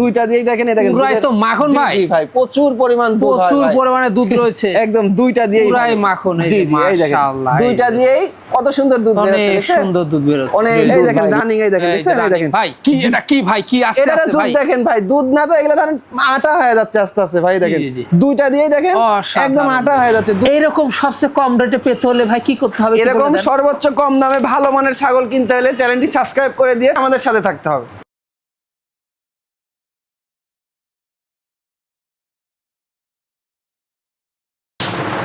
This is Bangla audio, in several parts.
দুইটা দিয়েই দেখেন এই দেখেন পুরাই তো মাখন ভাই। জি ভাই প্রচুর পরিমাণ দুধ প্রচুর পরিমাণে দুধ রয়েছে। একদম দুইটা দিয়েই পুরাই মাখন, এই মাশাআল্লাহ, দুইটা দিয়েই কত সুন্দর দুধ বেরোচ্ছে অনেক সুন্দর দুধ বেরোচ্ছে অনেক এই দেখেন রানিং এই দেখেন দেখছেন এই দেখেন? ভাই কি এটা কি ভাই কি আস্তে এটা আস্তে দুধ দেখেন ভাই দুধ না তো এগুলো ধরেন আটা হয়ে যাচ্ছে আস্তে আস্তে ভাই দেখেন। দুইটা দিয়েই দেখেন একদম আটা হয়ে যাচ্ছে। এইরকম সবচেয়ে কম রেটে পেতে হলে ভাই কি করতে হবে? এরকম সর্বোচ্চ কম দামে ভালো মানের ছাগল কিনতে হলে চ্যানেলটি সাবস্ক্রাইব করে দিয়ে আমাদের সাথে থাকতে হবে।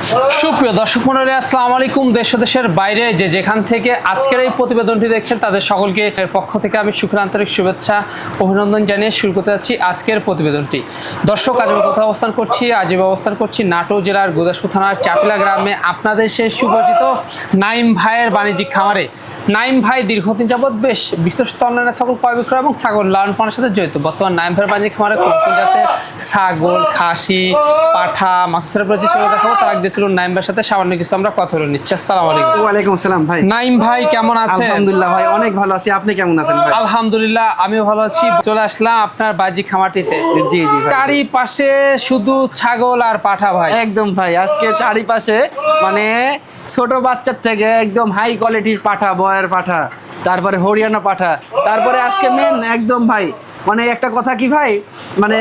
সুপ্রিয় দর্শক মন্ডলী, আসসালামু আলাইকুম। দেশ দেশের বাইরে যে যেখান থেকে আজকের এই প্রতিবেদনটি দেখছেন, তাদের সকলকে এর পক্ষ থেকে আমি শুক্র আন্তরিক শুভেচ্ছা, অভিনন্দন জানিয়ে শুরু করতে যাচ্ছি আজকের প্রতিবেদনটি। দর্শক, আজ আমি কোথাও অবস্থান করছি? আজ অবস্থান করছি নাটোর জেলার গুদাসপুর থানার চাপিলা গ্রামে। আপনাদের সেই সুপরিচিত নাইম ভাইয়ের বাণিজ্যিক খামারে। নাইম ভাই দীর্ঘদিন যাবৎ বেশ বিশ্বস্ত অনলাইনে সকল ক্রয় বিক্রয় এবং ছাগল লালন পালনের সাথে জড়িত। বর্তমান নাইম ভাইয়ের বাণিজ্যিক খামারে কোন কোন ছাগল, খাসি, পাঠা, মাছের রয়েছে সেগুলো দেখাবো, তার আগে চলুন নাইম ভাইয়ের সাথে সামান্য কিছু আমরা কথা বলে নিচ্ছি। আসসালামু আলাইকুম। ওয়ালাইকুম আসসালাম ভাই। নাইম ভাই কেমন আছেন? আলহামদুলিল্লাহ ভাই অনেক ভালো আছি। আপনি কেমন আছেন ভাই? আলহামদুলিল্লাহ আমিও ভালো আছি। চলে আসলাম আপনার বাজি খামারটিতে। জি জি চারিপাশে শুধু ছাগল আর পাঠা ভাই। একদম ভাই আজকে চারিপাশে মানে ছোট বাচ্চার থেকে একদম হাই কোয়ালিটির পাঠা বয়ের পাঠা তারপরে হরিয়ানা পাঠা তারপরে আজকে মেন একদম ভাই মানে একটা কথা কি ভাই মানে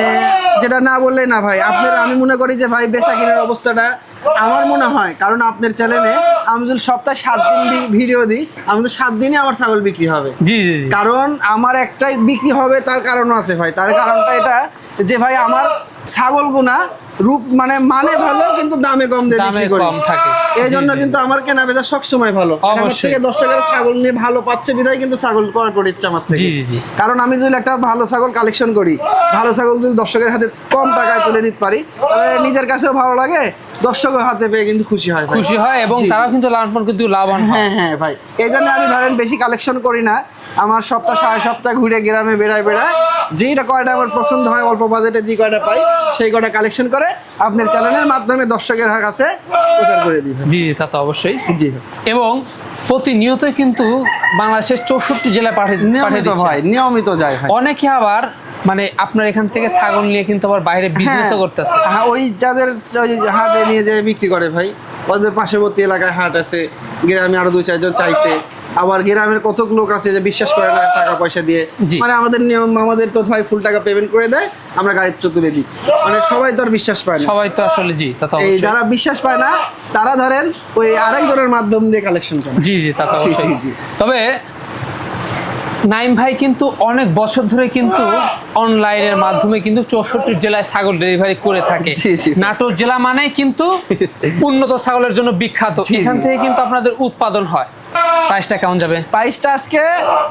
যেটা না বললে না ভাই আপনার আমি মনে করি যে ভাই বেচা কিনার অবস্থাটা আমার মনে হয় কারণ আপনার চ্যানেলে আমি যদি সপ্তাহে সাত দিন ভিডিও দিই আমি তো সাত দিনই আমার ছাগল বিক্রি হবে। জি জি কারণ আমার একটাই বিক্রি হবে তার কারণও আছে ভাই। তার কারণটা এটা যে ভাই আমার ছাগলগুনা রূপ মানে মানে ভালো কিন্তু দামে কম দিয়ে দামে বিক্রি কম থাকে। এই জন্য। কিন্তু আমার কেনা বেচা সবসময় ভালো। কারণ অবশ্যই। থেকে দর্শকের ছাগল নিয়ে ভালো পাচ্ছে বিধায় কিন্তু ছাগল ক্রয় করে ইচ্ছে আমার থেকে। জি, জি, জি। কারণ আমি যদি একটা ভালো ছাগল কালেকশন করি ভালো ছাগল যদি দর্শকের হাতে কম টাকায় তুলে দিতে পারি তাহলে নিজের কাছেও ভালো লাগে দর্শকের হাতে পেয়ে কিন্তু খুশি হয় খুশি হয় এবং জি। তারাও কিন্তু পালন কিন্তু লাভবান হয়। হ্যাঁ হ্যাঁ ভাই। এই জন্য আমি ধরেন বেশি কালেকশন করি না। আমার সপ্তাহ সাড়ে সপ্তাহ ঘুরে গ্রামে বেড়ায় বেড়ায় যেইটা কয়টা আমার পছন্দ হয় অল্প বাজেটে যে কয়টা পাই সেই কয়টা কালেকশন করে আপনার চ্যানেলের মাধ্যমে দর্শকের কাছে প্রচার করে দিই জি জি তা তো অবশ্যই। জি এবং প্রতিনিয়তই কিন্তু বাংলাদেশের চৌষট্টি জেলায় পাঠিয়ে নিয়মিত ভাই নিয়মিত যায় অনেকে আবার মানে আপনার এখান থেকে ছাগল নিয়ে কিন্তু আবার বাইরে বিজনেসও হ্যাঁ, করতেছে। হ্যাঁ ওই যাদের ওই হাটে নিয়ে যে বিক্রি করে ভাই ওদের পার্শ্ববর্তী এলাকায় হাট আছে গ্রামে আরও দুই চারজন চাইছে। আবার গ্রামের কতক লোক আছে যে বিশ্বাস করে না টাকা পয়সা দিয়ে। মানে আমাদের নিয়ম আমাদের তো ভাই ফুল টাকা পেমেন্ট করে দেয় আমরা গাড়ির চো তুলে দিই। মানে সবাই তো আর বিশ্বাস পায় না। সবাই তো আসলে জি এই যারা বিশ্বাস পায় না তারা ধরেন ওই আরেকজনের মাধ্যম দিয়ে কালেকশন করে। জি জি তা তো অবশ্যই জি, জি। তবে নাইম ভাই কিন্তু অনেক বছর ধরে কিন্তু অনলাইনের মাধ্যমে কিন্তু চৌষট্টি জেলায় ছাগল ডেলিভারি করে থাকে। নাটোর জেলা মানে কিন্তু উন্নত ছাগলের জন্য বিখ্যাত। এখান থেকে কিন্তু আপনাদের উৎপাদন হয় প্রাইসটা কেমন যাবে? প্রাইসটা আজকে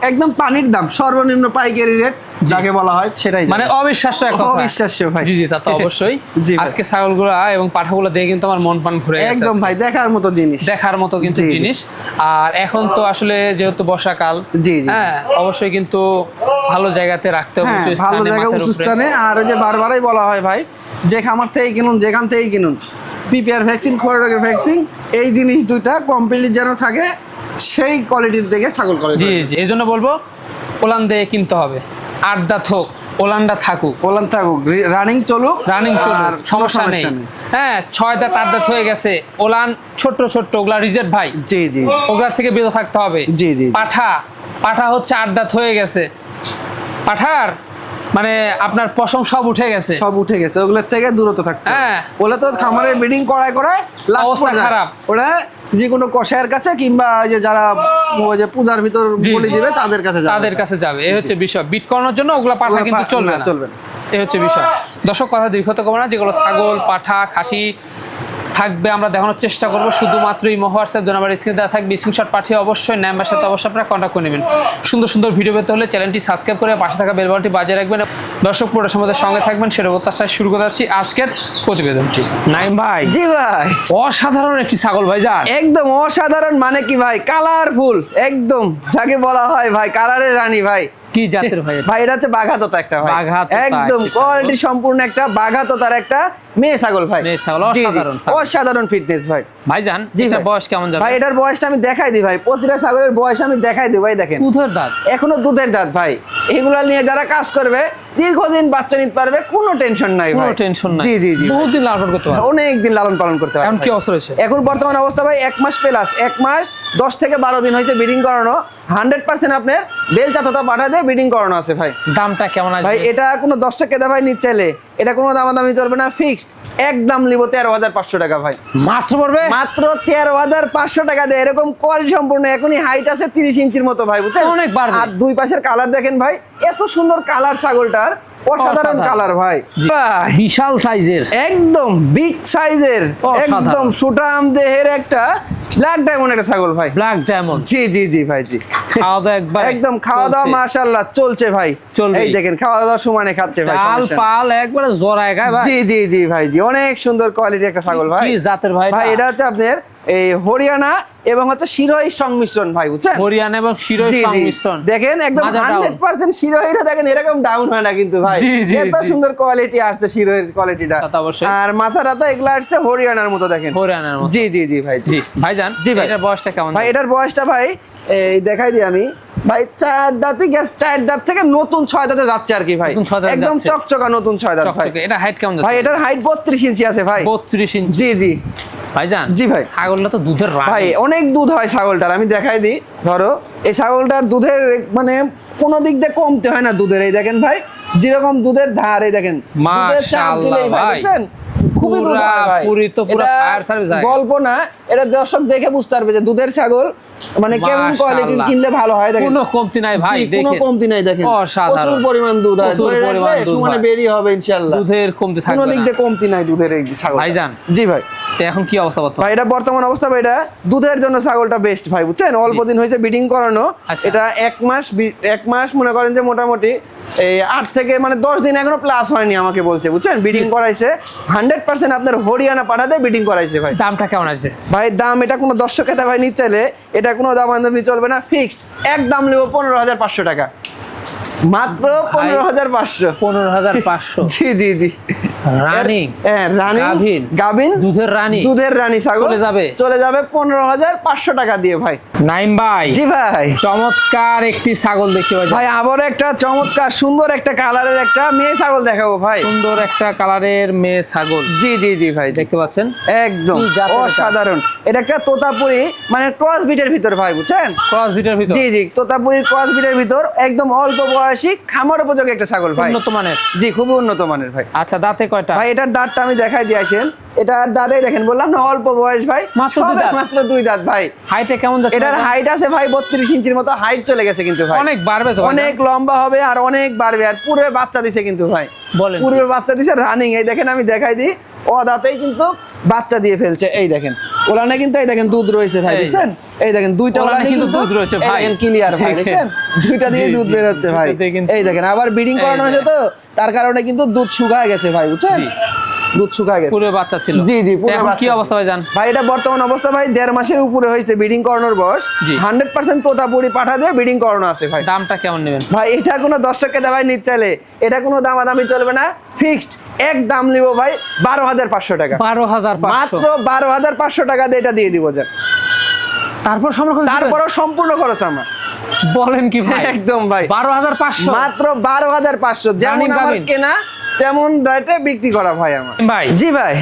একদম পানির দাম সর্বনিম্ন পাইকারি রেট যাকে বলা হয় সেটাই মানে অবিশ্বাস্য এক কথা। অবিশ্বাস্য ভাই। জি জি তা তো অবশ্যই। আজকে ছাগলগুলো এবং পাঠাগুলো দিয়ে কিন্তু আমার মন পান গেছে একদম ভাই দেখার মতো জিনিস। দেখার মতো কিন্তু। জিনিস। আর এখন তো আসলে যেহেতু বর্ষাকাল জি, জি। হ্যাঁ অবশ্যই কিন্তু ভালো জায়গাতে রাখতে হবে হ্যাঁ ভালো জায়গা উঁচু স্থানে। আর যে বারবারই বলা হয় ভাই যে খামার থেকে কিনুন যেখান থেকেই কিনুন পিপিআর ভ্যাকসিন খোয়ারোগের ভ্যাকসিন এই জিনিস দুইটা কমপ্লিট যেন থাকে সেই কোয়ালিটির দেখে ছাগল করে জি জি। এই জন্য বলব ওলান দিয়ে কিনতে হবে। আড্ডা থোক ওলানটা থাকুক। ওলান থাকুক রানিং চলুক রানিং আর চলুক সমস্যা নেই। হ্যাঁ ছয় দাঁত আট দাঁত হয়ে গেছে। ওলান ছোট্ট ছোট্ট ওগুলা রিজেক্ট ভাই। জি জি। ওগুলার থেকে বিরত থাকতে হবে। জি, জি। পাঠা পাঠা হচ্ছে আট দাঁত হয়ে গেছে। পাঠার মানে আপনার পশম সব উঠে গেছে। সব উঠে গেছে ওগুলোর থেকে দূরত্ব থাকতে। হ্যাঁ। ওগুলো তো খামারে ব্রিডিং করায় করায় লাস্ট অবস্থা খারাপ। ওরা যে কোনো কষায়ের কাছে কিংবা যে যারা ওই যে পূজার ভিতর বলি দিবে তাদের কাছে যাবে। তাদের কাছে যাবে। এই হচ্ছে বিষয়। বিট করানোর জন্য ওগুলো পাঠা কিন্তু চলবে না, চলবে না। এই হচ্ছে বিষয়। দর্শক কথা দীর্ঘত না যেগুলো ছাগল পাঠা খাসি থাকবে আমরা দেখানোর চেষ্টা করব। শুধুমাত্র এই হোয়াটসঅ্যাপ দু নম্বর স্ক্রিনে দেওয়া থাকবে। স্ক্রিনশট পাঠিয়ে অবশ্যই নাম্বার সাথে অবশ্যই আপনারা কন্ট্যাক্ট করে নেবেন। সুন্দর সুন্দর ভিডিও পেতে হলে চ্যানেলটি সাবস্ক্রাইব করে পাশে থাকা বেল বাটনটি বাজিয়ে রাখবেন। দর্শক পুরো সমাজের সঙ্গে থাকবেন। সেটা প্রত্যাশায় শুরু করে যাচ্ছি আজকের প্রতিবেদনটি। নাইম ভাই। জি ভাই। অসাধারণ একটি ছাগল ভাই যা একদম অসাধারণ মানে কি ভাই? কালারফুল একদম। যাকে বলা হয় ভাই কালারের রানী ভাই। কি জাতের ভাই ভাই এটা হচ্ছে বাঘাততা একটা ভাই। একদম কোয়ালিটি সম্পূর্ণ একটা বাঘাততার একটা মেয়ে ছাগল ভাই। মেয়ে ছাগল, অসাধারণ অসাধারণ ফিটনেস ভাই। ভাইজান এটা। বয়স কেমন যাবে? ভাই এটার বয়সটা আমি দেখাই দিই ভাই। প্রতিটা ছাগলের বয়স আমি দেখাই দিই ভাই দেখেন। দুধের দাঁত? এখনও দুধের দাঁত ভাই। এগুলা নিয়ে যারা কাজ করবে দীর্ঘদিন বাচ্চা নিতে পারবে কোনো টেনশন নাই কোনো টেনশন নাই। জি জি জি বহুত দিন লালন করতে পারবে। অনেক দিন লালন পালন করতে পারবে এখন কি অবস্থা রয়েছে এখন বর্তমান অবস্থা ভাই এক মাস প্লাস এক মাস দশ থেকে বারো দিন হয়েছে ব্রিডিং করানো। হান্ড্রেড পার্সেন্ট আপনার বেল চাততা পাঠা দিয়ে ব্রিডিং করানো আছে ভাই। দামটা কেমন আছে ভাই এটা কোনো দশ টাকা ভাই নিচ্ছে চাইলে এটা কোনো দামাদামি চলবে না ফিক্সড একদম নিব তেরো হাজার পাঁচশো টাকা ভাই। মাত্র পড়বে? মাত্র তেরো হাজার পাঁচশো টাকা দেয়। এরকম কোয়ালিটি সম্পূর্ণ এখনই হাইট আছে তিরিশ ইঞ্চির মতো ভাই বুঝছেন? অনেক। আর দুই পাশের কালার দেখেন ভাই এত সুন্দর কালার ছাগলটার। অসাধারণ। কালার ভাই। ভাই। বিশাল সাইজের একদম বিগ সাইজের একদম সুটাম দেহের একটা ব্ল্যাক ডায়মন্ড একটা ছাগল ভাই। ব্ল্যাক ডায়মন্ড জি জি জি ভাই জি। খাওয়া দাওয়া একবার একদম খাওয়া দাওয়া মাশাআল্লাহ চলছে ভাই। চলবেই। এই দেখেন খাওয়া দাওয়া সমানে খাচ্ছে ভাই নেই। পাল একবারে জোড়ায় গায় ভাই। জি জি জি ভাই জি অনেক সুন্দর কোয়ালিটি একটা ছাগল ভাই। কি জাতের ভাই ভাই এটা হচ্ছে আপনার এই হরিয়ানা এবং হচ্ছে শিরোই সংমিশ্রণ ভাই বুঝছেন? হরিয়ানা এবং শিরোই। সংমিশ্রণ। দেখেন একদম মাজা down। হান্ড্রেড পার্সেন্ট শিরোহিরা দেখেন এরকম ডাউন হয় না কিন্তু ভাই। এত সুন্দর কোয়ালিটি আসছে শিরোহির কোয়ালিটিটা তা। আর মাথা রাতা এগুলো আসছে হরিয়ানার মতো দেখেন। হরিয়ানার মতো। জি জি জি ভাই জি। জি ভাই। এটার বয়সটা কেমন ভাই এটার বয়সটা ভাই এই দেখাই দিই আমি। ভাই চার দাঁতে গ্যাস চার দাঁত থেকে নতুন ছয় দাঁতে যাচ্ছে আর কি ভাই। একদম চকচকা নতুন ছয় দাঁত ভাই। এটা হাইট কেমন ভাই এটার হাইট বত্রিশ ইঞ্চি আছে ভাই। 32 ইঞ্চি জি জি। ভাইজান জি ভাই। ছাগলটা তো দুধের ভাই অনেক দুধ হয় ছাগলটার আমি দেখাই দিই ধরো এই ছাগলটার দুধের মানে কোনো দিক দিয়ে কমতে হয় না দুধের এই দেখেন ভাই যেরকম দুধের ধার এই দেখেন। দুধের চাপ দিলেই ভাই। দেখছেন? খুবই দুধ হয় পুরি তো পুরা fire service গল্প না এটা দর্শক দেখে বুঝতে পারবে যে দুধের ছাগল মানে কেমন কোয়ালিটির কিনলে ভালো হয় দেখেন। কোনো কমতি নাই ভাই জি, কোনো কমতি নাই দেখেন। প্রচুর পরিমাণ দুধ হয়। প্রচুর পরিমাণ দুধ সমানে হয়। বেরিয়ে হবে ইনশাআল্লাহ। দুধের কমতি কোনো দিক দিয়ে কমতি নাই দুধের এই ছাগল ভাইজান। জি ভাই। তো এখন কি অবস্থা বর্তমান? ভাই এটা বর্তমান অবস্থা ভাই এটা দুধের জন্য ছাগলটা বেস্ট ভাই বুঝছেন? অল্প দিন হয়েছে ব্রিডিং করানো। আচ্ছা। এটা এক মাস এক মাস মনে করেন যে মোটামুটি এই আট থেকে মানে দশ দিন এখনও প্লাস হয়নি আমাকে বলছে বুঝছেন? ব্রিডিং করাইছে। হান্ড্রেড পার্সেন্ট আপনার হরিয়ানা পাঠাতে ব্রিডিং করাইছে ভাই। দামটা কেমন আসবে? ভাই দাম এটা কোনো দর্শক খেতে ভাই নিচ্ছে এটা কোনো দাম দামি চলবে না। ফিক্সড এক দাম নেব পনেরো হাজার পাঁচশো টাকা। মাত্র পনেরো হাজার পাঁচশো। পনেরো হাজার পাঁচশো। জি জি জি। রানিং হ্যাঁ রানী গাভীন। গাভিন দুধের রানী। দুধের রানী ছাগল। চলে যাবে? চলে যাবে পনেরো হাজার পাঁচশো টাকা দিয়ে ভাই। নাইম ভাই জি ভাই। চমৎকার একটি ছাগল দেখতে পাচ্ছি। ভাই আবার একটা চমৎকার সুন্দর একটা কালারের একটা মেয়ে ছাগল দেখাবো ভাই। সুন্দর একটা কালারের মেয়ে ছাগল। জি জি জি ভাই দেখতে পাচ্ছেন? একদম অসাধারণ। এটা একটা তোতাপুরি মানে ক্রস বিটের ভিতর ভাই বুঝছেন? ক্রস বিটের ভিতর? জি জি তোতাপুরির ক্রস বিটের ভিতর একদম অল্প বয়সী খামার উপযোগী একটা ছাগল ভাই। উন্নত মানের? জি খুবই উন্নত মানের ভাই। আচ্ছা দাঁতে কয়টা? ভাই এটার দাঁতটা আমি দেখাই দিয়ে আসেন। এটার দাঁতেই দেখেন বললাম না অল্প বয়স ভাই মাত্র দুই দাঁত। মাত্র দুই দাঁত ভাই হাইটে কেমন এটার হাইট আছে ভাই বত্রিশ ইঞ্চির মতো হাইট চলে গেছে কিন্তু ভাই অনেক বাড়বে তো অনেক লম্বা হবে আর অনেক বাড়বে আর পূর্বে বাচ্চা দিছে কিন্তু ভাই বলেন? পূর্বে বাচ্চা দিছে রানিং এই দেখেন আমি দেখাই দিই ও দাঁতেই কিন্তু বাচ্চা দিয়ে ফেলছে এই দেখেন ওলানে কিন্তু এই দেখেন দুধ রয়েছে ভাই দেখছেন এই দেখেন দুইটা ওলানে কিন্তু দুধ রয়েছে ভাই। ক্লিয়ার ভাই। দেখছেন দুইটা দিয়ে দুধ। বের হচ্ছে ভাই এই দেখেন আবার ব্রিডিং করানো হয়েছে তো তার কারণে কিন্তু দুধ শুকায় গেছে ভাই বুঝছেন। দুধ শুকায় গেছে। পুরো বাচ্চা ছিল। জি, জি, পুরো কি অবস্থা ভাই জান? ভাই এটা বর্তমান অবস্থা ভাই দেড় মাসের উপরে হয়েছে ব্রিডিং করানোর বয়স। জি। হান্ড্রেড পার্সেন্ট তোতাপুরি পাঠা দিয়ে ব্রিডিং করানো আছে ভাই। দামটা কেমন নেবেন? ভাই এটা কোনো দর্শককে দেওয়াই নিতে চাইলে এটা কোনো দামাদামি চলবে না। ফিক্সড এক দাম নিব ভাই বারো হাজার পাঁচশো টাকা। বারো হাজার মাত্র বারো হাজার পাঁচশো টাকা দিয়ে এটা দিয়ে দিব তারপর তারপরও সম্পূর্ণ খরচ আমার। বলেন কি ভাই? একদম ভাই। বারো হাজার পাঁচশো। মাত্র বারো হাজার পাঁচশো। যেমন আমার কেনা তেমন রেটে বিক্রি করা ভাই আমার। ভাই। জি ভাই।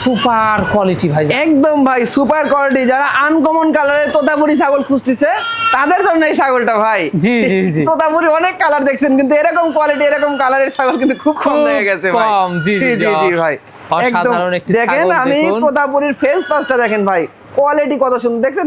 সুপার কোয়ালিটি ভাই। একদম ভাই সুপার কোয়ালিটি। যারা আনকমন কালারের তোতাপুরি ছাগল খুঁজতেছে তাদের জন্য এই ছাগলটা ভাই। জি, জি, জি। তোতাপুরি অনেক কালার দেখছেন কিন্তু এরকম কোয়ালিটি এরকম কালারের ছাগল কিন্তু খুব কম হয়ে গেছে ভাই। জি, জি, জি জি ভাই। একদম। দেখেন আমি। তোতাপুরির ফেস পাসটা দেখেন ভাই। কোয়ালিটি কত সুন্দর। দেখছেন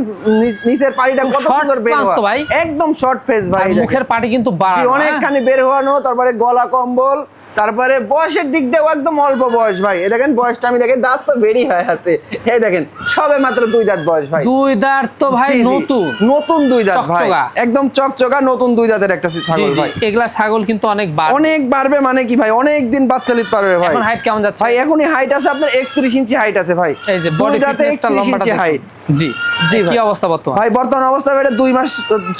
নিচের পাড়িটা কত সুন্দর বের হওয়া। ভাই। একদম শর্ট ফেস ভাই মুখের পাটি কিন্তু জি? অনেকখানি বের হওয়ানো তারপরে গলা কম্বল তারপরে বয়সের দিক দিয়েও একদম অল্প বয়স ভাই। এ দেখেন বয়সটা আমি দেখেন দাঁত তো বেরি হয়ে আছে। এই দেখেন সবে মাত্র দুই দাঁত বয়স ভাই। দুই দাঁত তো ভাই। নতুন। নতুন দুই দাঁত ভাই। একদম চকচকা নতুন দুই দাঁতের একটা ছাগল ভাই। এগুলা ছাগল কিন্তু অনেক বার অনেক বাড়বে মানে কি ভাই? অনেক দিন বাচ্চা নিতে পারবে ভাই। এখন হাইট কেমন যাচ্ছে? ভাই এখনই হাইট আছে আপনার একত্রিশ ইঞ্চি হাইট আছে ভাই। এই যে বডি দাঁতে ফিটনেসটা 31 লম্বাটা হাইট জি জি কি অবস্থা বর্তমান? ভাই বর্তমান অবস্থা এটা দুই মাস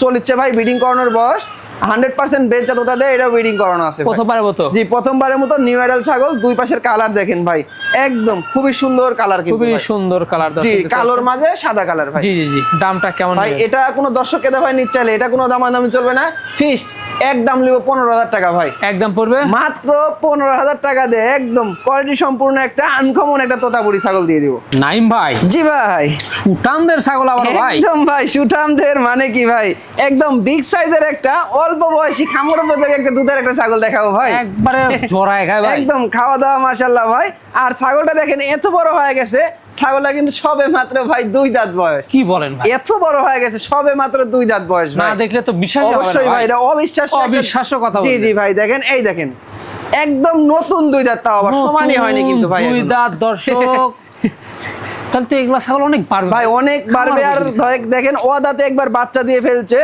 চলিচ্ছে ভাই ব্রিডিং করানোর বয়স। হান্ড্রেড পার্সেন্ট বেচা তোতা দেয় এটা ব্রিডিং করানো আছে প্রথমবারের মতো? জি প্রথমবারের মতো নিউ অ্যাডাল ছাগল দুই পাশের কালার দেখেন ভাই। একদম খুবই সুন্দর কালার কিন্তু খুবই সুন্দর কালার জি কালোর মাঝে সাদা কালার ভাই। জি জি জি দামটা কেমন ভাই এটা কোনো দর্শক কেদা ভাই নিচ্ছে এটা কোনো দামাদামি চলবে না। ফিক্সড একদম নিব পনেরো হাজার টাকা ভাই। একদম পড়বে? মাত্র পনেরো হাজার টাকা দিয়ে একদম কোয়ালিটি সম্পূর্ণ একটা আনকমন একটা তোতাপুরি ছাগল দিয়ে দিব। নাইম ভাই। জি ভাই। সুটানদের ছাগল আবার ভাই। একদম ভাই সুঠামদের মানে কি ভাই? একদম বিগ সাইজের একটা অল্প বয়সী খামর উপযোগী একটা দুধের একটা ছাগল দেখাবো ভাই। একবারে জোড়ায় খায় ভাই। একদম খাওয়া দাওয়া মাশাল্লাহ ভাই। আর ছাগলটা দেখেন এত বড় হয়ে গেছে ছাগলটা কিন্তু সবে মাত্র ভাই দুই দাঁত বয়স। কি বলেন ভাই? এত বড় হয়ে গেছে সবে মাত্র দুই দাঁত বয়স না দেখলে তো বিশ্বাস অবশ্যই ভাই। এটা অবিশ্বাস্য একটা- অবিশ্বাস্য কথা জি জি ভাই দেখেন এই দেখেন। একদম নতুন দুই দাঁত তাও আবার সমানই হয়নি কিন্তু ভাই দুই দাঁত দর্শক। তাহলে তো এগুলা ছাগল অনেক পারবে ভাই অনেক বাড়বে। আর দেখেন ও দাঁতে একবার বাচ্চা দিয়ে ফেলছে।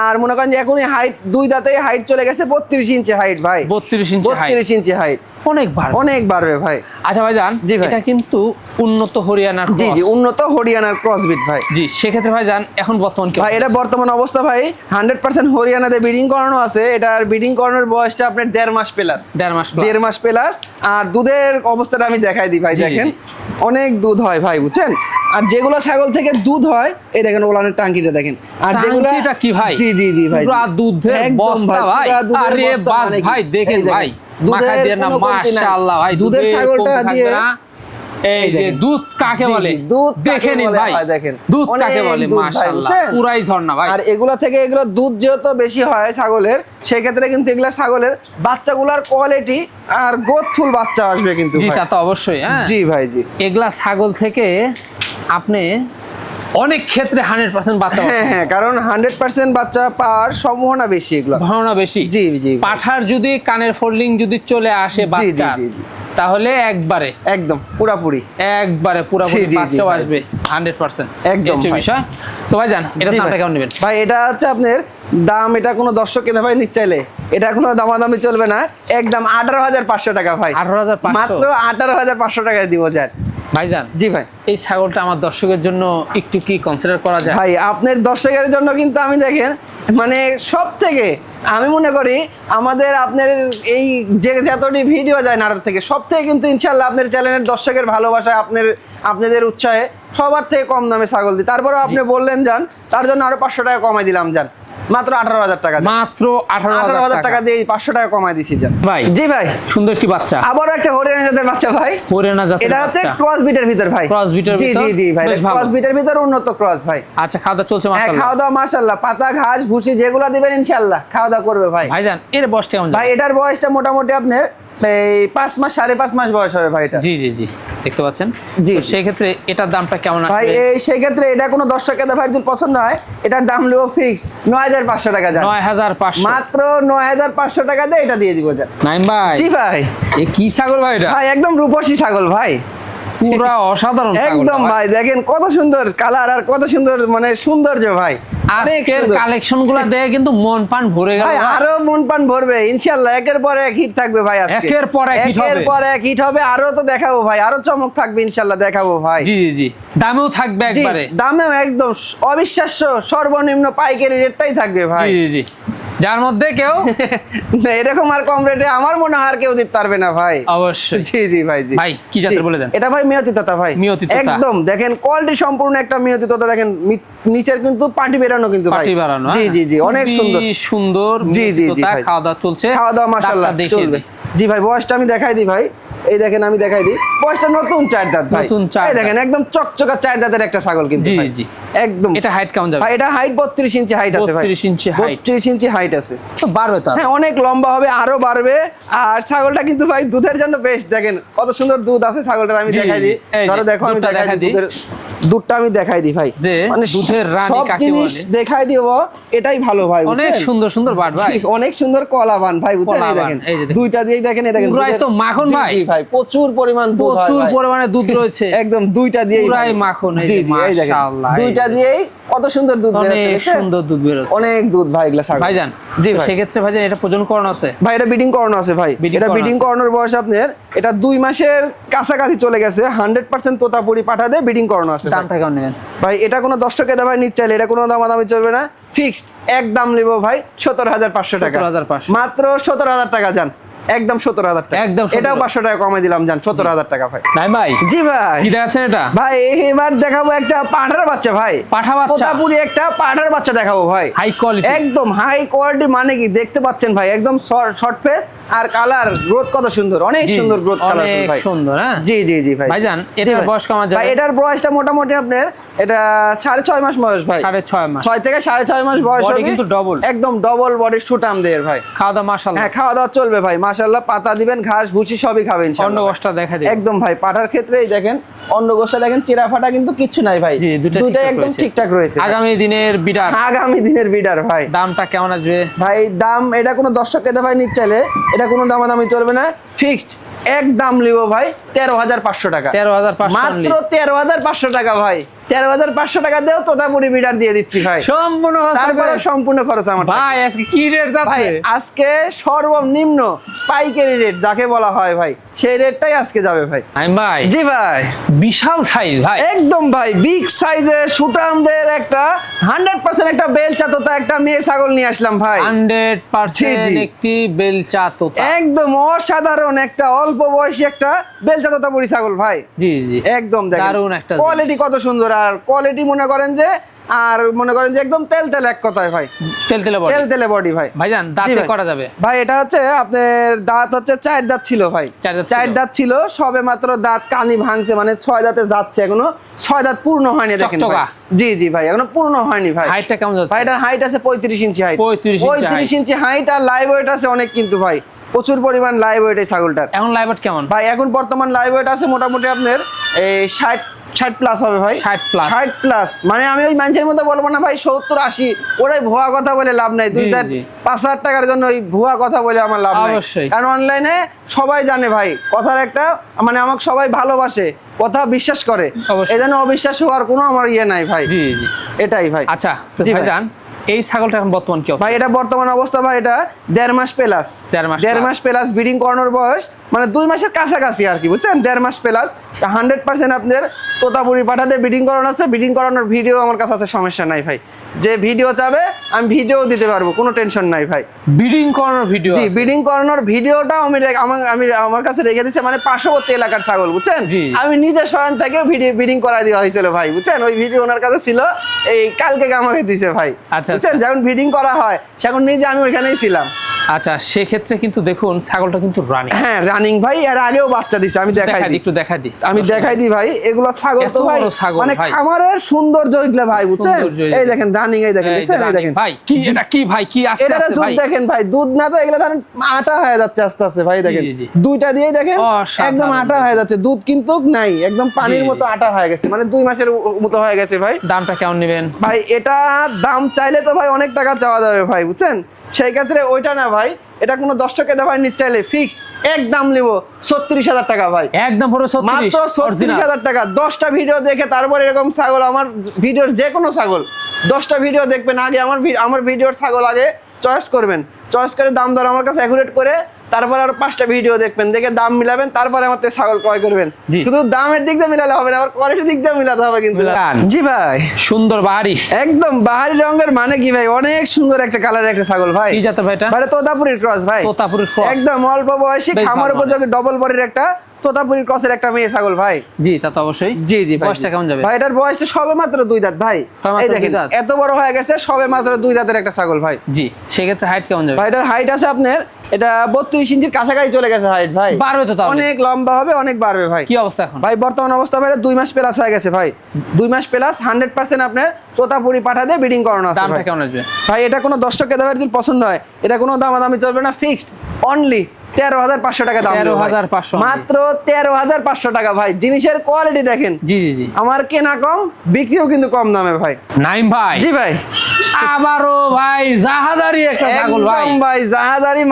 আর মনে করেন যে এখনই হাইট দুই দাঁতে হাইট চলে গেছে বত্রিশ ইঞ্চি হাইট ভাই। 32 ইঞ্চি বত্রিশ ইঞ্চি হাইট অনেক পারবে অনেক বাড়বে ভাই। আচ্ছা ভাই জান জি এটা কিন্তু উন্নত হরিয়ানার জি জি উন্নত হরিয়ানার ক্রসবিট ভাই। জি সেক্ষেত্রে ভাই জান এখন বর্তমান কি ভাই এটা বর্তমান অবস্থা ভাই হান্ড্রেড পার্সেন্ট হরিয়ানাতে ব্রিডিং করানো আছে। এটার ব্রিডিং করানোর বয়সটা আপনার দেড় মাস প্লাস দেড় মাস দেড় মাস প্লাস আর দুধের অবস্থাটা আমি দেখাই দিই ভাই দেখেন। অনেক দুধ হয় ভাই বুঝছেন? আর যেগুলো ছাগল থেকে দুধ হয় এই দেখেন ওলানের টাঙ্কিটা দেখেন। আর যেগুলো কি ভাই? জি জি জি ভাই। পুরা দুধের বস্তা ভাই। আরে বাস মানে ভাই দেখেন ভাই। দিয়ে না। মাশাআল্লাহ ভাই দুধের ছাগলটা দিয়ে এই যে দুধ কাকে বলে? দুধ দেখে নিন ভাই। দেখেন। দুধ কাকে বলে? মাশাআল্লাহ। পুরাই ঝর্ণা ভাই। আর এগুলা থেকে এগুলো দুধ যেহেতু বেশি হয় ছাগলের সেই ক্ষেত্রে কিন্তু এগুলা ছাগলের বাচ্চাগুলার কোয়ালিটি আর গ্রোথফুল বাচ্চা আসবে কিন্তু জি তা তো অবশ্যই হ্যাঁ। জি ভাই জি। এগুলা ছাগল থেকে আপনি অনেক ক্ষেত্রে হান্ড্রেড পার্সেন্ট বাচ্চা হ্যাঁ হ্যাঁ কারণ হান্ড্রেড পার্সেন্ট বাচ্চা পাওয়ার সম্ভাবনা বেশি এগুলো। ভাবনা বেশি। জি জি পাঠার যদি কানের ফোল্ডিং যদি চলে আসে বাচ্চা। তাহলে একবারে। একদম পুরাপুরি। একবারে পুরোপুরি বাচ্চাও আসবে হান্ড্রেড পার্সেন্ট একদম। বিষয়। তো ভাই জান এটা দামটা কেমন নেবেন? ভাই এটা হচ্ছে আপনার দাম এটা কোনো দর্শক কিনে ভাই চাইলে এটা কোনো দামাদামি চলবে না। একদম আঠারো হাজার পাঁচশো টাকা ভাই। 18,500 মাত্র আঠারো হাজার পাঁচশো টাকায় দিব যার ভাই জান জি ভাই। এই ছাগলটা আমার দর্শকের জন্য একটু কি কনসিডার করা যায়? ভাই আপনার দর্শকের জন্য কিন্তু আমি দেখেন মানে সব থেকে আমি মনে করি আমাদের আপনার এই যে যতটি ভিডিও যায় নাটক থেকে সব থেকে কিন্তু ইনশাল্লাহ আপনার চ্যানেলের দর্শকের ভালোবাসায় আপনার আপনাদের উৎসাহে সবার থেকে কম দামে ছাগল দিই। তারপরেও আপনি বললেন যান তার জন্য আরও পাঁচশো টাকা কমাই দিলাম যান। মাত্র আঠারো হাজার টাকা মাত্র আঠারো হাজার টাকা। দিয়ে পাঁচশো টাকা কমাই দিছি ভাই। জি ভাই। সুন্দর একটি বাচ্চা। আবারও একটা হরিয়ানা জাতের বাচ্চা ভাই। হরিয়ানা জাতের এটা হচ্ছে ক্রস বিটের ভিতর ভাই। Breed এর জি জি জি ভাই। ক্রস বিটের ভিতর উন্নত ক্রস ভাই। আচ্ছা খাওয়া দাওয়া চলছে হ্যাঁ মাশাআল্লাহ। খাওয়া দাওয়া পাতা ঘাস ভুসি যেগুলো দিবেন ইনশাল্লাহ খাওয়া দাওয়া করবে ভাই। ভাই জান এর বয়সটা কেমন ভাই এটার বয়সটা মোটামুটি আপনার এই পাঁচ মাস সাড়ে পাঁচ মাস বয়স হবে ভাই এটা। জি জি জি। দেখতে পাচ্ছেন? জি, সেই ক্ষেত্রে এটার দামটা কেমন ভাই এই সেক্ষেত্রে এটা কোনো দর্শক কেদা ভাই যদি পছন্দ হয় এটার দাম নেব ফিক্সড নয় হাজার পাঁচশো টাকা যান নয় হাজার পাঁচশো। মাত্র নয় হাজার পাঁচশো টাকা দিয়ে এটা দিয়ে দিব যান নাইম ভাই জি ভাই। এ কি ছাগল ভাই এটা? ভাই একদম রূপসী ছাগল ভাই। পুরা অসাধারণ একদম ভাই? দেখেন কত সুন্দর কালার আর কত সুন্দর মানে সৌন্দর্য ভাই। আজকের কালেকশনগুলা দেখে কিন্তু মন পান ভরে গেল। আরও মন পান ভরবে ইনশাআল্লাহ একের পর এক হিট থাকবে ভাই আজকে। একের পর এক hit একের পর এক হিট হবে আরও তো দেখাবো ভাই আরও চমক থাকবে ইনশাআল্লাহ দেখাবো ভাই। জি জি দামেও থাকবে একবারে। দামেও একদম অবিশ্বাস্য সর্বনিম্ন পাইকারি রেটটাই থাকবে ভাই। জি জি। যার মধ্যে কেউ এরকম আর কম রেটে আমার মনে হয় আর কেউ দিতে পারবে না ভাই। অবশ্যই। জি জি ভাই জি। ভাই, কি জাতের বলে দেন? এটা ভাই মিয়তি তোতা ভাই। মিয়তি তোতা। একদম দেখেন কোয়ালিটি সম্পূর্ণ একটা মিয়তি তোতা দেখেন নিচের কিন্তু পাটি বেরানো কিন্তু ভাই। পাটি বাড়ানো জি হ্যাঁ? জি জি অনেক সুন্দর। সুন্দর জি, জি, জি, খাওয়া দাওয়া চলছে। খাওয়া দাওয়া মাশাআল্লাহ চলবে। জি ভাই বয়সটা আমি দেখাই দিই ভাই। এই দেখেন আমি দেখাই দিই। বয়সটা নতুন চার দাঁত ভাই। নতুন চার দেখেন একদম চকচকা চার দাঁতের একটা ছাগল কিন্তু জি, জি। একদম। এটা হাইট কেমন যাবে? এটা হাইট বত্রিশ ইঞ্চি হাইট আছে ভাই। 32 ইঞ্চি height। বত্রিশ ইঞ্চি হাইট আছে। তো বাড়বে তো হ্যাঁ অনেক লম্বা হবে আরও বাড়বে। আর ছাগলটা কিন্তু ভাই দুধের জন্য বেস্ট দেখেন কত সুন্দর দুধ আছে ছাগলটার আমি দেখাই দিই। ধরো দেখো আমি দেখাই দিই। দুধটা আমি দেখাই দিই ভাই। যে দুধের রানী কাকে জিনিস দেখাই দিব এটাই ভালো ভাই অনেক সুন্দর সুন্দর বাট ভাই। অনেক সুন্দর কলাবান ভাই বুঝছেন? এই দেখেন। দুইটা দিয়েই দেখেন এই দেখেন পুরাই তো মাখন ভাই। জি ভাই প্রচুর পরিমাণ দুধ প্রচুর পরিমাণে দুধ রয়েছে। একদম দুইটা দিয়েই পুরাই। মাখন, এই জি জি এই দেখেন। মাশাআল্লাহ, দুইটা যে। দিয়েই কত সুন্দর দুধ অনেক সুন্দর দুধ অনেক দুধ ভাই এগুলা ছাগল। ভাইজান জি ভাই। সেক্ষেত্রে ভাইজান এটা প্রজন করানো আছে? ভাই এটা বিডিং করানো আছে ভাই। এটা বিডিং আছে। বয়স আপনার এটা দুই মাসের কাছাকাছি চলে গেছে হান্ড্রেড পার্সেন্ট তোতাপুরি পাঠা দিয়ে বিডিং করানো আছে। দামটা কেমন নেবেন? ভাই এটা কোনো দশ টাকা ভাই নিচ্ছে চাইলে এটা কোনো দামাদামি চলবে না। ফিক্সড একদম নিব ভাই সতেরো হাজার পাঁচশো টাকা। 17,500 মাত্র সতেরো হাজার টাকা যান। একদম সতেরো হাজার টাকা। একদম এটাও পাঁচশো টাকা কমে দিলাম সতেরো হাজার টাকা ভাই। নাই ভাই জি ভাই। কি দেখাচ্ছেন এটা? ভাই এবার দেখাবো একটা পাঠার বাচ্চা ভাই। পাঠা বাচ্চা? পোতাপুরি একটা পাঠার বাচ্চা দেখাবো ভাই। হাই কোয়ালিটি একদম হাই কোয়ালিটি মানে কি? দেখতে পাচ্ছেন ভাই একদম শর্ট ফেস আর কালার গ্রোথ কত সুন্দর অনেক সুন্দর গ্রোথ কালার ভাই। সুন্দর হ্যাঁ? জি জি জি ভাই। ভাইজান, এটার। বয়স কেমন যাবে? ভাই এটার বয়সটা মোটামুটি আপনার এটা সাড়ে ছয় মাস বয়স ভাই। সাড়ে ছয় মাস। ছয় থেকে সাড়ে ছয় মাস বয়স কিন্তু double। একদম ডবল বডি সুটাম দের ভাই। খাওয়া দাওয়া মাসাল হ্যাঁ খাওয়া দাওয়া চলবে ভাই মাশাল্লাহ পাতা দিবেন ঘাস ভুসি সবই খাবেন অন্য গোষ্ঠটা দেখা দিই। একদম ভাই পাটার ক্ষেত্রেই দেখেন অন্য গোষ্ঠটা দেখেন চেরা ফাটা কিন্তু কিচ্ছু নাই ভাই। ঠিকঠাক একদম। ঠিকঠাক রয়েছে আগামী দিনের বিডার। আগামী দিনের বিডার ভাই। দামটা কেমন আসবে? ভাই দাম এটা কোনো দর্শক কেটে ভাই নিচ্ছে চাইলে এটা কোনো দামাদামি চলবে না। ফিক্সড এক দাম লিব ভাই তেরো হাজার পাঁচশো টাকা। তেরো হাজার পাঁচশো মাত্র তেরো হাজার পাঁচশো টাকা ভাই। তেরো হাজার পাঁচশো টাকা দিয়েও তোতাপুরি বিডার দিয়ে দিচ্ছি ভাই। সম্পূর্ণ তারপরে সম্পূর্ণ খরচ আমার ভাই আজকে কি রেট ভাই আজকে সর্বনিম্ন পাইকারি রেট যাকে বলা হয় ভাই সেই রেটটাই আজকে যাবে ভাই। ভাই। জি ভাই। বিশাল সাইজ ভাই। একদম ভাই বিগ সাইজের সুটামদের একটা হান্ড্রেড পার্সেন্ট একটা বেলচা তোতা একটা মেয়ে ছাগল নিয়ে আসলাম ভাই। Hundred percent. একটি বেলচা তোতা। একদম অসাধারণ একটা অল্প বয়সী একটা বেলচা তোতা বুড়ি ছাগল ভাই। জি জি একদম দারুণ একটা কোয়ালিটি কত সুন্দর আর কোয়ালিটি মনে করেন যে আর মনে করেন যে একদম তেল তেল এক কথায় ভাই। তেল তেলে তেল তেলে বডি ভাই। ভাইজান দাঁতে করা যাবে। ভাই এটা হচ্ছে আপনার দাঁত হচ্ছে চার দাঁত ছিল ভাই। চার দাঁত ছিল। সবে মাত্র দাঁত কানি ভাঙছে মানে ছয় দাঁতে যাচ্ছে এখনও। ছয় দাঁত পূর্ণ হয়নি দেখেন জি জি ভাই এখনও পূর্ণ হয়নি ভাই। হাইটটা কেমন যাচ্ছে? ভাই এটার হাইট আছে পঁয়ত্রিশ ইঞ্চি হাইট 35 পঁয়ত্রিশ ইঞ্চি হাইট আর লাইভ ওয়েট আছে অনেক কিন্তু ভাই। প্রচুর পরিমাণ লাইভ ওয়েট এই ছাগলটার। এখন লাইভট কেমন? ভাই এখন বর্তমান লাইভ ওয়েট আছে মোটামুটি আপনার এই ষাট ষাট প্লাস হবে ভাই। 60 plus। ষাট প্লাস মানে আমি ওই মানুষের মতো বলব না ভাই সত্তর আশি ওরাই ভুয়া কথা বলে লাভ নাই। দুই চার পাঁচ হাজার টাকার জন্য ওই ভুয়া কথা বলে আমার লাভ নাই। অবশ্যই। কারণ অনলাইনে সবাই জানে ভাই কথার একটা মানে আমাকে সবাই ভালোবাসে কথা বিশ্বাস করে। এই জন্য অবিশ্বাস হওয়ার কোনো আমার ইয়ে নাই ভাই। জি জি। এটাই ভাই। আচ্ছা ভাই। এই ছাগলটা এখন বর্তমান কি অবস্থা? ভাই এটা বর্তমান অবস্থা ভাই এটা দেড় মাস প্লাস। দেড় মাস দেড় মাস প্লাস। ব্রিডিং করানোর বয়স মানে দুই মাসের কাছাকাছি আর কি বুঝছেন? দেড় মাস প্লাস হান্ড্রেড পার্সেন্ট আপনার তোতাপুরি পাঠাতে ব্রিডিং করানো আছে। ব্রিডিং করানোর ভিডিও আমার কাছে আছে সমস্যা নাই ভাই। যে ভিডিও চাবে আমি ভিডিও দিতে পারব কোনো টেনশন নাই ভাই। ব্রিডিং করানোর ভিডিও জি ব্রিডিং করানোর ভিডিওটাও আমি আমি আমার কাছে রেখে দিচ্ছি মানে পার্শ্ববর্তী এলাকার ছাগল বুঝছেন? আমি নিজে স্বয়ং থেকে ভিডিও ব্রিডিং করা দেওয়া হয়েছিল ভাই বুঝছেন? ওই ভিডিও ওনার কাছে ছিল এই কালকে আমাকে দিছে ভাই। আচ্ছা, বুঝছেন? যখন ফিডিং করা হয় সেখন নিজে আমি ওইখানেই ছিলাম। আচ্ছা সেক্ষেত্রে কিন্তু দেখুন ছাগলটা কিন্তু রানিং হ্যাঁ রানিং ভাই এর আগেও বাচ্চা দিছে আমি দেখাই দেখা দিই একটু দেখা দিই আমি দেখাই দিই ভাই এগুলো ছাগল তো ভাই মানে খামারের সৌন্দর্য এগুলো ভাই বুঝছেন? এই দেখেন রানিং এই দেখেন দেখছেন? এই দেখেন। ভাই কি এটা কি ভাই? কি আস্তে আস্তে দুধ দেখেন ভাই দুধ না তো এগুলা ধরেন আটা হয়ে যাচ্ছে আস্তে আস্তে ভাই দেখেন। দুইটা দিয়েই দেখেন একদম আটা হয়ে যাচ্ছে। দুধ কিন্তু নাই একদম পানির মতো আটা হয়ে গেছে মানে দুই মাসের মতো হয়ে গেছে ভাই। দামটা কেমন নেবেন? ভাই এটা দাম চাইলে তো ভাই অনেক টাকা চাওয়া যাবে ভাই বুঝছেন? সেই ক্ষেত্রে ওইটা না ভাই এটা কোনো দশ টাকা দেওয়া নিতে চাইলে ফিক্স এক দাম নেব ছত্রিশ হাজার টাকা ভাই। একদম পুরো মাত্র ছত্রিশ হাজার টাকা। দশটা ভিডিও দেখে তারপর এরকম ছাগল আমার ভিডিওর যে কোনো ছাগল দশটা ভিডিও দেখবেন আগে আমার আমার ভিডিওর ছাগল আগে চয়েস করবেন। চয়েস করে দাম দর আমার কাছে অ্যাকুরেট করে তারপর আর পাঁচটা ভিডিও দেখবেন দেখে দাম মিলাবেন তারপরে আমার ছাগল ক্রয় করবেন। শুধু দামের দিক দিয়ে মিলালে হবে না আবার কোয়ালিটির দিক দিয়ে মিলাতে হবে কিন্তু। জি ভাই। সুন্দর বাহারি। একদম বাহারি রঙের মানে কি ভাই? অনেক সুন্দর একটা কালার একটা ছাগল ভাই। কি জাতের ভাই এটা? মানে তোতাপুরের ক্রস ভাই। তোতাপুরের ক্রস একদম অল্প বয়সী খামার উপযোগী ডবল বডির একটা তোতাপুরির ক্রসের একটা মেয়ে ছাগল ভাই। জি তা তো অবশ্যই। জি জি বয়সটা কেমন যাবে? ভাই এটার বয়স তো সবে মাত্র দুই দাঁত ভাই। এই দেখেন? এত বড় হয়ে গেছে সবে মাত্র দুই দাঁতের একটা ছাগল ভাই। জি সেক্ষেত্রে হাইট কেমন যাবে? ভাই এটার হাইট আছে আপনার এটা বত্রিশ ইঞ্চির কাছাকাছি চলে গেছে হাইট ভাই। বাড়বে তো অনেক লম্বা হবে অনেক বাড়বে ভাই। কি অবস্থা এখন? ভাই বর্তমান অবস্থা ভাই দুই মাস প্লাস হয়ে গেছে ভাই। দুই মাস প্লাস হান্ড্রেড পার্সেন্ট আপনার তোতাপুরি পাঠা দিয়ে বিডিং করানো আছে ভাই। কেমন আসবে? ভাই এটা কোনো দর্শক কেদাবের যদি পছন্দ হয় এটা কোনো দামাদামি চলবে না ফিক্সড অনলি তেরো হাজার পাঁচশো টাকা দাম ভাই। 13,500 only। মাত্র তেরো হাজার পাঁচশো টাকা ভাই। জিনিসের কোয়ালিটি দেখেন। জি জি জি। আমার কেনা কম বিক্রিও কিন্তু কম দামে ভাই। নাইম ভাই। জি ভাই। আবারও ভাই একটা ছাগল ভাই। ভাই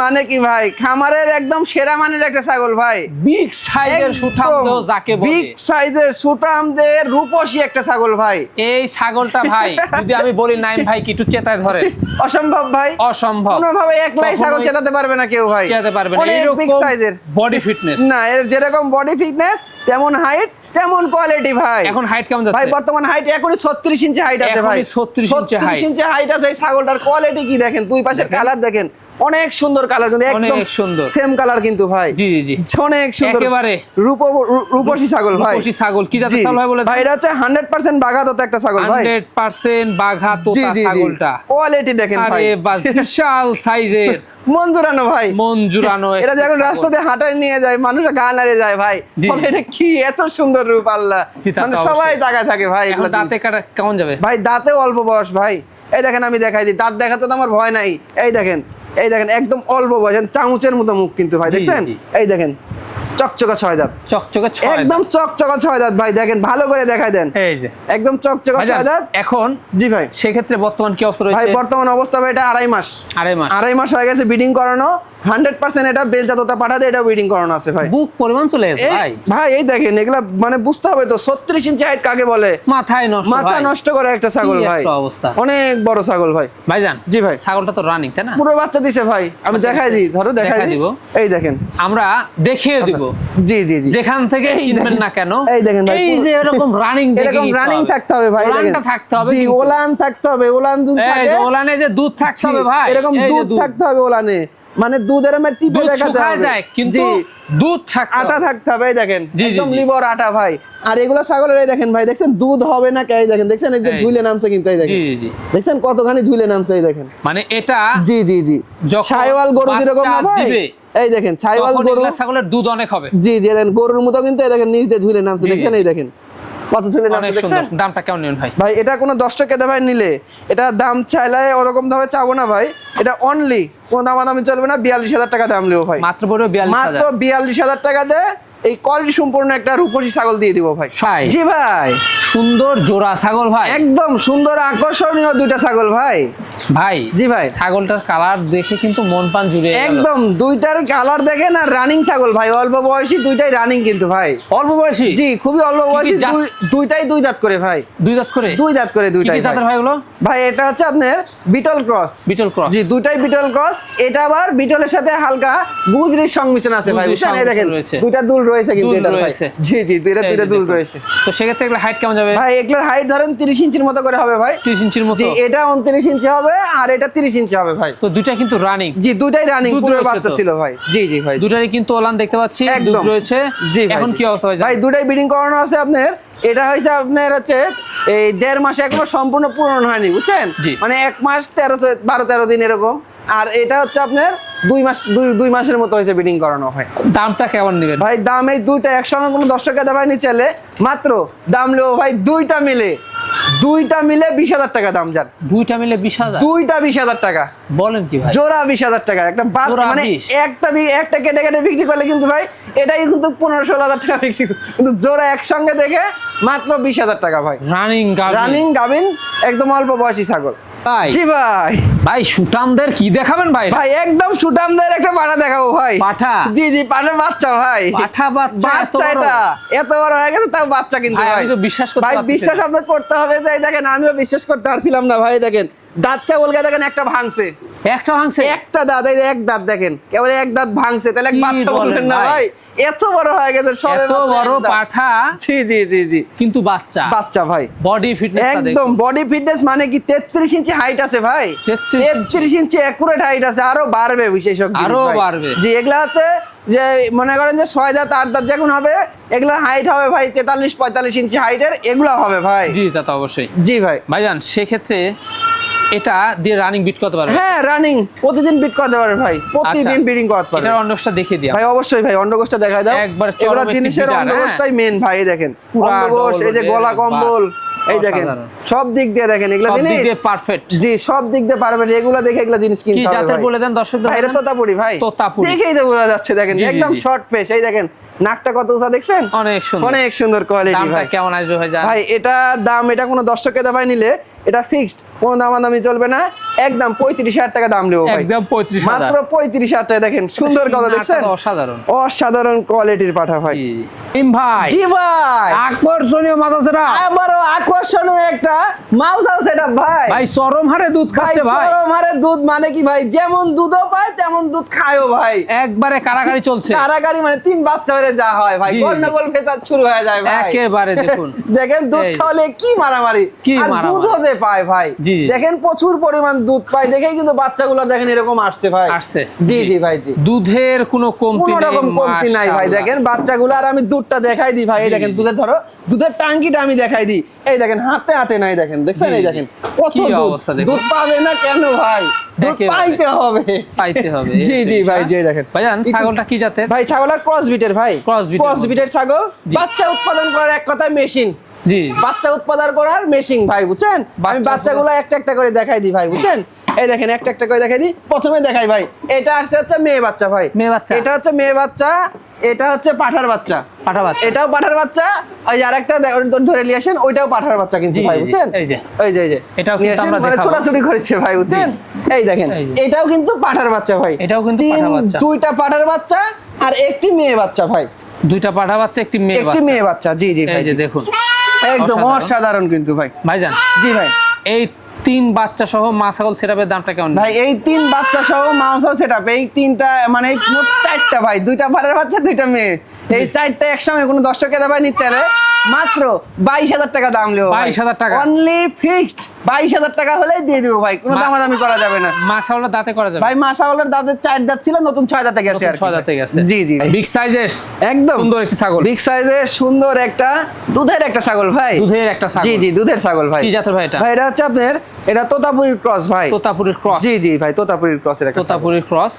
মানে কি ভাই? খামারের একদম সেরা মানের একটা ছাগল ভাই। বিগ সাইজের সুঠাম যাকে বলে। বিগ সাইজের সুটামদের রূপসী একটা ছাগল ভাই। এই ছাগলটা ভাই যদি আমি বলি নাইম ভাই কি একটু চেতায় ধরে অসম্ভব ভাই। অসম্ভব। কোনোভাবে একলাই ছাগল চেতাতে পারবে না কেউ ভাই। চেতাতে পারবে না। বিগ সাইজের বডি ফিটনেস না এর যেরকম বডি ফিটনেস তেমন হাইট তেমন কোয়ালিটি ভাই। এখন হাইট কেমন যাচ্ছে? ভাই বর্তমান হাইট এখনই ছত্রিশ ইঞ্চি হাইট আছে ভাই। এখনই 36 ইঞ্চি height। ইঞ্চি হাইট আছে এই ছাগলটার কোয়ালিটি কি দেখেন? দুই পাশের। কালার দেখেন। অনেক সুন্দর কালার কিন্তু একদম সুন্দর। সেম কালার কিন্তু ভাই। জি জি অনেক সুন্দর। একেবারে। রূপ রূপসী ছাগল ভাই। রূপসী ছাগল। কি জাতের ছাগল ভাই বলে ভাই এটা হচ্ছে হান্ড্রেড পার্সেন্ট বাঘা তো একটা ছাগল ভাই। হান্ড্রেড পার্সেন্ট বাঘা জি তোতা ছাগলটা। কোয়ালিটি দেখেন ভাই। আরে বাস বিশাল সাইজের। জুড়ানো ভাই। মঞ্জুরানো এটা যখন রাস্তাতে হাঁটায় নিয়ে যায় মানুষ গা নাড়ে যায় ভাই। এটা কি এত সুন্দর রূপ আল্লাহ? মানে সবাই তাকায় থাকে ভাই দাঁতে কাটা কেমন যাবে? ভাই দাঁতে অল্প বয়স ভাই। এই দেখেন আমি দেখাই দিই। দাঁত দেখাতে তো আমার ভয় নাই। এই দেখেন এই দেখেন একদম অল্প বয়স চামচের মতো মুখ কিন্তু ভাই দেখছেন? এই দেখেন চকচকা ছয় দাঁত চকচকা ছয় একদম চকচকা ছয় দাঁত ভাই দেখেন ভালো করে দেখাই দেন। এই যে। একদম চকচকা ছয় দাঁত এখন জি ভাই। সেক্ষেত্রে বর্তমান কি অবস্থা ভাই বর্তমান অবস্থা ভাই এটা আড়াই মাস। আড়াই মাস। আড়াই মাস হয়ে গেছে বিডিং করানো। হান্ড্রেড পার্সেন্ট এটা বেলজাততা পাঠাতে এটা করানো আছে ভাই। বুক পরিমাণ চলে ভাই। ভাই এই দেখেন এগুলা মানে বুঝতে হবে তো ছত্রিশ ইঞ্চি হাইট কাকে বলে? মাথায় নষ্ট মাথা নষ্ট করে একটা ছাগল ভাই। অবস্থা। অনেক বড় ছাগল ভাই। ভাইজান জি ভাই। ছাগলটা তো রানিং তাই না? পুরো বাচ্চা দিছে ভাই। আমি দেখাই দিই ধরো দেখাই দিব। এই দেখেন। আমরা দেখিয়ে দিব। জি জি জি। যেখান থেকে দেখেন। না কেন এই দেখেন ভাই, এই যে এরকম রানিং এরকম রানিং থাকতে হবে ভাই ওলানটা থাকতে হবে জি ওলান থাকতে হবে ওলান যদি এই থাকে ওলানে যে দুধ থাকতে হবে ভাই এরকম দুধ। থাকতে হবে ওলানে। মানে দুধ এরকম টিপে হবে যায় কিন্তু দুধ থাকতে আটা। থাকতে হবে এই দেখেন। একদম জি। লিবর আটা ভাই। আর এগুলা ছাগলের এই দেখেন ভাই দেখছেন? দুধ হবে না কে দেখেন? দেখছেন? এই যে ঝুলে নামছে কিন্তু এই দেখেন। জি জি দেখছেন কতখানি ঝুলে নামছে এই দেখেন? মানে এটা জি জি জি। ছাইওয়াল গরু যেরকম না ভাই? এই দেখেন ছাইওয়াল গরু ছাগলের দুধ অনেক হবে। জি জি দেখেন গরুর মতো কিন্তু এই দেখেন নিচ দিয়ে ঝুলে নামছে। জি, দেখছেন? এই দেখেন। কত ঝুলে অনেক নামছে দেখছেন? দামটা কেমন ভাই? ভাই এটা কোনো দশ টাকা ভাই নিলে। এটা দাম চাইলে ওরকম ভাবে চাবো না ভাই। এটা অনলি কোনো দামাদামি চলবে না বিয়াল্লিশ হাজার টাকা দাম লিও ভাই। মাত্র পড়বে বিয়াল্লিশ মাত্র হাজার। বিয়াল্লিশ হাজার টাকা দে এই কোয়ালিটি সম্পূর্ণ একটা রূপসী ছাগল দিয়ে দিব ভাই। জি ভাই। সুন্দর জোড়া ছাগল ভাই। একদম সুন্দর আকর্ষণীয় দুইটা ছাগল ভাই। ভাই জি ভাই। ছাগলটার কালার দেখে কিন্তু মন পান জুড়ে একদম দুইটার কালার দেখেন আর রানিং ছাগল ভাই। অল্প বয়সী দুইটাই রানিং কিন্তু ভাই। অল্প বয়সী? জি খুবই অল্প বয়সী দুইটাই দুই দাঁত করে ভাই। দুই দাঁত করে? দুই দাঁত করে দুইটাই কি জাতের ভাই। হলো ভাই এটা হচ্ছে আপনার বিটল ক্রস বিটল ক্রস জি দুইটাই বিটল ক্রস এটা আবার বিটলের সাথে হালকা গুজরির সংমিশ্রণ আছে ভাই বুঝছেন? এই দেখেন দুইটা দুল রয়েছে কিন্তু এটা রয়েছে। জি জি দুইটা দুইটা দুল রয়েছে। তো সেক্ষেত্রে এগুলো হাইট কেমন যাবে? ভাই এগুলোর হাইট ধরেন তিরিশ ইঞ্চির মতো করে হবে ভাই। তিরিশ ইঞ্চির মতো। জি এটা উনত্রিশ ইঞ্চি হবে আর এটা তিরিশ ইঞ্চি হবে ভাই। তো দুইটা কিন্তু রানিং জি দুইটাই রানিং পুরো বাচ্চা ছিল ভাই। জি জি ভাই। কিন্তু ওলান দেখতে পাচ্ছি দুধ। রয়েছে। জি এখন কি অবস্থা ভাই ব্রিডিং করানো আছে আপনার এটা হয়েছে আপনার হচ্ছে এই দেড় মাসে এখনও সম্পূর্ণ পূরণ হয়নি বুঝছেন। মানে এক মাস তেরো বারো তেরো দিন এরকম। আর এটা হচ্ছে আপনার দুই মাস দুই দুই মাসের মতো হয়েছে ব্রিডিং করানো হয় দামটা কেমন নেবেন? ভাই দাম এই দুইটা একসঙ্গে কোনো দশ টাকা দেওয়া নি চাইলে মাত্র দাম নেব ভাই দুইটা মিলে। দুইটা মিলে বিশ হাজার টাকা দাম যান। দুইটা মিলে বিশ হাজার? দুইটা বিশ হাজার টাকা। বলেন কি ভাই। জোড়া বিশ হাজার টাকা। একটা বাচ্চা মানে একটা একটা কেটে কেটে বিক্রি করলে কিন্তু ভাই এটাই কিন্তু পনেরো ষোলো হাজার টাকা বিক্রি কিন্তু জোড়া একসঙ্গে দেখে মাত্র বিশ হাজার টাকা ভাই। রানিং রানিং গাবিন একদম অল্প বয়সী ছাগল। ভাই। জি ভাই। ভাই সুটামদের কি দেখাবেন ভাই? ভাই একদম সুটামদের একটা পাঠা দেখাবো ভাই। পাঠা? জি জি পাঠা বাচ্চা ভাই। পাঠা বাচ্চা এত বাচ্চা বড়? এটা এত বড় হয়ে গেছে তাও বাচ্চা কিন্তু ভাই, তো বিশ্বাস করতে ভাই বিশ্বাস আপনাকে আপনার করতে হবে যে দেখেন আমিও বিশ্বাস করতে পারছিলাম না ভাই দেখেন। দাঁত কেবল দেখেন একটা ভাঙছে। একটা ভাঙছে। একটা দাঁত এই এক দাঁত দেখেন কেবল এক দাঁত ভাঙছে তাহলে এক বাচ্চা বলেন বলবেন না ভাই? এত বড় হয়ে গেছে সবে এত বড় পাঠা জি জি জি জি। কিন্তু বাচ্চা। বাচ্চা ভাই। বডি ফিটনেস একদম বডি ফিটনেস মানে কি? তেত্রিশ ইঞ্চি হাইট আছে ভাই। 33 ইঞ্চি। একুরেট হাইট আছে আরও বাড়বে বিশেষক জিনিস আরও বাড়বে। জি এগুলা আছে যে মনে করেন যে ছয় দাঁত আট দাঁত যখন হবে এগুলা হাইট হবে ভাই তেতাল্লিশ পঁয়তাল্লিশ ইঞ্চি হাইটের এগুলা হবে ভাই। জি তা তো অবশ্যই। জি ভাই। ভাইজান সেক্ষেত্রে এটা দিয়ে রানিং বিট করতে পারবে? হ্যাঁ রানিং প্রতিদিন বিট করতে পারবে ভাই। প্রতিদিন বিডিং করতে পারবে। এটার অন্ডকোষটা দেখিয়ে দিয়া ভাই অবশ্যই ভাই অন্ডকোষটা দেখাই দাও। একবার এগুলা জিনিসের বিডার, অন্ডকোষটাই মেন ভাই দেখেন। পুরা অন্ডকোষ এই যে গলা কম্বল এই দেখেন। সব দিক দিয়ে দেখেন এগুলা সব দিক জিনিস দিয়ে পারফেক্ট জি সব দিক দিয়ে পারবেন এগুলা দেখে এগুলা জিনিস কিনতে হবে কি জাতের বলে দেন দর্শকদের ভাই এটা? তোতাপুরি ভাই। তোতাপুরি। দেখেই তো বোঝা যাচ্ছে দেখেন একদম শর্ট পেশ এই দেখেন। নাকটা কত উঁচা দেখছেন? অনেক সুন্দর। অনেক সুন্দর কোয়ালিটি দামটা ভাই। কেমন আসবে ভাই ভাই এটা দাম এটা কোনো দশ টাকা দাবাই নিলে এটা ফিক্সড কোনো দামাদামি চলবে না। একদম পঁয়ত্রিশ হাজার টাকা দাম নেব ভাই। একদম পঁয়ত্রিশ মাত্র পঁয়ত্রিশ হাজার টাকা দেখেন সুন্দর কথা দেখছেন? অসাধারণ। অসাধারণ কোয়ালিটির পাঠা ভাই। ভাই। জি ভাই। আকর্ষণীয় মাছ আছে না আবারও আকর্ষণীয় একটা মাউস আছে এটা ভাই। ভাই চরম হারে দুধ খাচ্ছে ভাই। চরম হারে দুধ মানে কি ভাই? যেমন দুধও পায় তেমন দুধ খায়ও ভাই। একবারে কারাকারি চলছে। কারাগারি মানে তিন বাচ্চা হলে যা হয় ভাই। গন্ডগোল ফেসাদ শুরু হয়ে যায় ভাই। একেবারে দেখুন। দেখেন দুধ খাওয়ালে কি মারামারি। আর দুধও যে পায় ভাই। দেখেন প্রচুর পরিমাণ দুধ পায়। দেখেই কিন্তু বাচ্চাগুলো দেখেন এরকম আসছে ভাই। আসছে। জি জি। ভাই জি। দুধের কোনো কমতি নেই রকম কমতি নাই ভাই। দেখেন বাচ্চাগুলো আর আমি দুধটা দেখাই দিই ভাই। এই দেখেন দুধের ধরো দুধের টাঙ্কিটা আমি দেখাই দিই। এই দেখেন হাতে হাতে নাই দেখেন। দেখছেন? এই দেখেন কত দুধ। অবস্থা দুধ পাবে না কেন ভাই? দুধ। পাইতে হবে। পাইতে হবে, জি জি ভাই জি দেখেন। একটু- ছাগলটা কি জাতের? ভাই ছাগল ক্রস বিটের ভাই। ক্রস বিটের ছাগল। বাচ্চা উৎপাদন করার এক কথায় মেশিন জি। বাচ্চা উৎপাদন করার মেশিন ভাই বুঝছেন? আমি বাচ্চাগুলো একটা একটা করে দেখাই দিই ভাই বুঝছেন? এই দেখেন একটা একটা করে দেখাই দিই। প্রথমে দেখাই ভাই এটা আসছে হচ্ছে মেয়ে বাচ্চা ভাই। মেয়ে বাচ্চা। এটা হচ্ছে মেয়ে বাচ্চা এটা হচ্ছে পাঠার বাচ্চা। পাঠা বাচ্চা। এটাও পাঠার বাচ্চা। ওই যে আরেকটা ধরে নিয়ে আসেন ওইটাও পাঠার বাচ্চা কিন্তু ভাই বুঝছেন? এই যে। এই যে এটাও কিন্তু আমরা মানে ছোটাছুটি করেছে ভাই বুঝছেন? এই দেখেন এটাও কিন্তু পাঠার বাচ্চা ভাই। এটাও কিন্তু পাঠার বাচ্চা। দুইটা পাঠার বাচ্চা আর একটি মেয়ে বাচ্চা ভাই। দুইটা পাঠা বাচ্চা একটি মেয়ে একটি মেয়ে বাচ্চা জি জি ভাই যে দেখুন। একদম অসাধারণ। কিন্তু ভাই। ভাইজান জি ভাই। এই তিন বাচ্চা সহ মা ছাগল সেটাপের দামটা কেমন? ভাই এই তিন বাচ্চা সহ মাংস সেট এই তিনটা মানে এই মোট চারটা ভাই। দুইটা পাড়ার বাচ্চা দুইটা মেয়ে। এই চারটা একসঙ্গে কোনো দশ টাকা দাবায় নিচ্ছে রে মাত্র বাইশ হাজার টাকা দাম নেব 22,000 টাকা? অনলি ফিক্সড বাইশ হাজার টাকা হলেই দিয়ে দেবো ভাই কোনো দামাদামি করা যাবে না। মা ছাগলটা দাঁতে করা যাবে। ভাই মাসাওয়ালার দাঁতের চার দাঁত ছিল নতুন ছয় দাঁতে গেছে আর ছয় দাঁতে গেছে। জি জি বিগ সাইজের একদম। সুন্দর একটা ছাগল। বিগ সাইজের সুন্দর একটা দুধের একটা ছাগল ভাই। দুধের একটা ছাগল। জি জি দুধের ছাগল ভাই। কি জাতের ভাই এটা? ভাই এটা হচ্ছে আপনার এটা তোতাপুরীর ক্রস ভাই। তোতাপুরের ক্রস। জি জি ভাই তোতাপুরির ক্রসের একটা তোতাপুরীর ক্রস।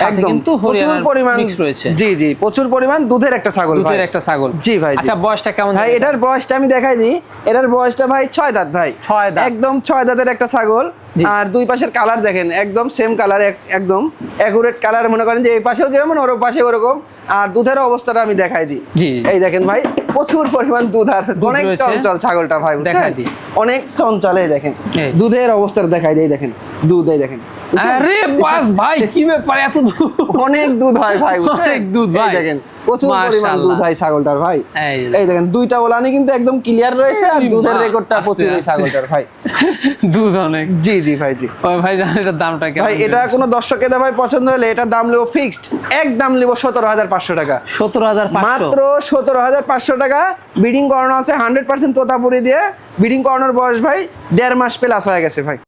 একদম। কিন্তু প্রচুর পরিমাণ রয়েছে। জি জি প্রচুর পরিমাণ দুধের একটা ছাগল দুধের একটা ছাগল। জি ভাই, আচ্ছা বয়সটা কেমন ভাই এটার বয়সটা আমি দেখাই দিই। এটার বয়সটা ভাই ছয় দাঁত ভাই। ছয় দাঁত। একদম ছয় দাঁতের একটা ছাগল। আর দুই পাশের কালার দেখেন একদম সেম কালার একদম অ্যাকুরেট কালার মনে করেন যে এই পাশেও যেমন ওর পাশে ওরকম। আর দুধের অবস্থাটা আমি দেখাই দিই। এই দেখেন ভাই প্রচুর পরিমাণ দুধ আর অনেক চঞ্চল ছাগলটা ভাই দেখাই দিই। অনেক চঞ্চল এই দেখেন। দুধের অবস্থাটা দেখাই দিই দেখেন। দুধ এই দেখেন। আরে বাস ভাই কি ব্যাপার এত দুধ? অনেক দুধ হয় ভাই অনেক দুধ ভাই। দেখেন প্রচুর পরিমাণ দুধ হয় ছাগলটার ভাই। এই দেখেন দুইটা ওলানি কিন্তু একদম ক্লিয়ার রয়েছে আর দুধের রেকর্ডটা প্রচুর এই ছাগলটার ভাই। দুধ অনেক। জি জি ভাই জি। ভাই জানেন এটার দামটা কেমন ভাই এটা কোনো দর্শকের ভাই পছন্দ হলে এটার দাম নেব ফিক্সড এক দাম নেব সতেরো হাজার পাঁচশো টাকা। সতেরো হাজার পাঁচশো? মাত্র সতেরো হাজার পাঁচশো টাকা বিডিং করানো আছে হান্ড্রেড পার্সেন্ট তোতাপুরি দিয়ে। বিডিং করানোর বয়স ভাই দেড় মাস প্লাস হয়ে গেছে ভাই।